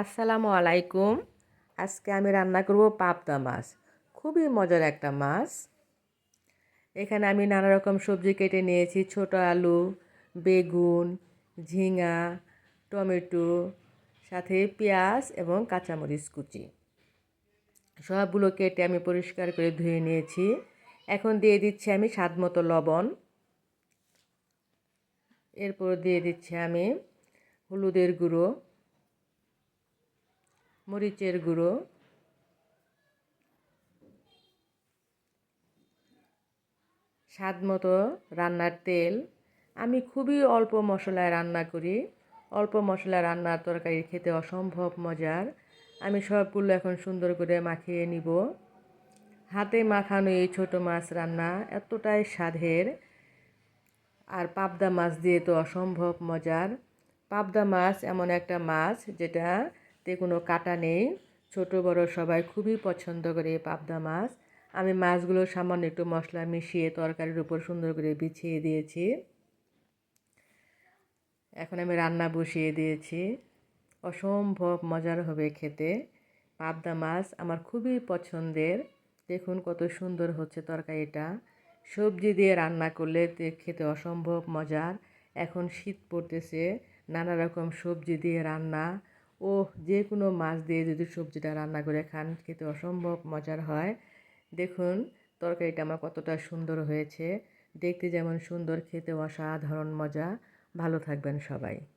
আসসালামু আলাইকুম। আজকে আমি রান্না করব পাবদা মাছ। খুবই মজার একটা মাছ। এখানে আমি নানা রকম সবজি কেটে নিয়েছি। ছোট আলু, বেগুন, ঝিঙা, টমেটো, সাথে পেঁয়াজ এবং কাঁচামরিচ কুচি। সবগুলো কেটে আমি পরিষ্কার করে ধুয়ে নিয়েছি। এখন দিয়ে দিচ্ছি আমি স্বাদ মতো লবণ। এরপর দিয়ে দিচ্ছি আমি হলুদের গুঁড়ো। মরিচের গুঁড়ো। স্বাদ মতো রান্নার তেল। আমি খুবই অল্প মশলায় রান্না করি। অল্প মশলা রান্নার তরকারি খেতে অসম্ভব মজার। আমি সবগুলো এখন সুন্দর করে মাখিয়ে নিব। হাতে মাখানো এই ছোটো মাছ রান্না এতটাই স্বাদের। আর পাবদা মাছ দিয়ে তো অসম্ভব মজার। পাবদা মাছ এমন একটা মাছ যেটা তে কোনো কাটা নেই। ছোট, বড় সবাই খুবই পছন্দ করে পাবদা মাছ। আমি মাছগুলো সামান্য একটু মশলা মিশিয়ে তরকারির উপর সুন্দর করে বিছিয়ে দিয়েছি। এখন আমি রান্না বসিয়ে দিয়েছি। অসম্ভব মজার হবে খেতে। পাবদা মাছ আমার খুবই পছন্দের। দেখুন কত সুন্দর হচ্ছে তরকারিটা। সবজি দিয়ে রান্না করলে খেতে অসম্ভব মজার। এখন শীত পড়তেছে, নানা রকম সবজি দিয়ে রান্না। ও যে কোনো মাছ দিয়ে যদি সবজিটা রান্না করে খান, খেতে অসম্ভব মজার হয়। দেখুন, তরকারিটা আমার কতটা সুন্দর হয়েছে। দেখতে যেমন সুন্দর খেতে অসাধারণ মজা। ভালো থাকবেন সবাই।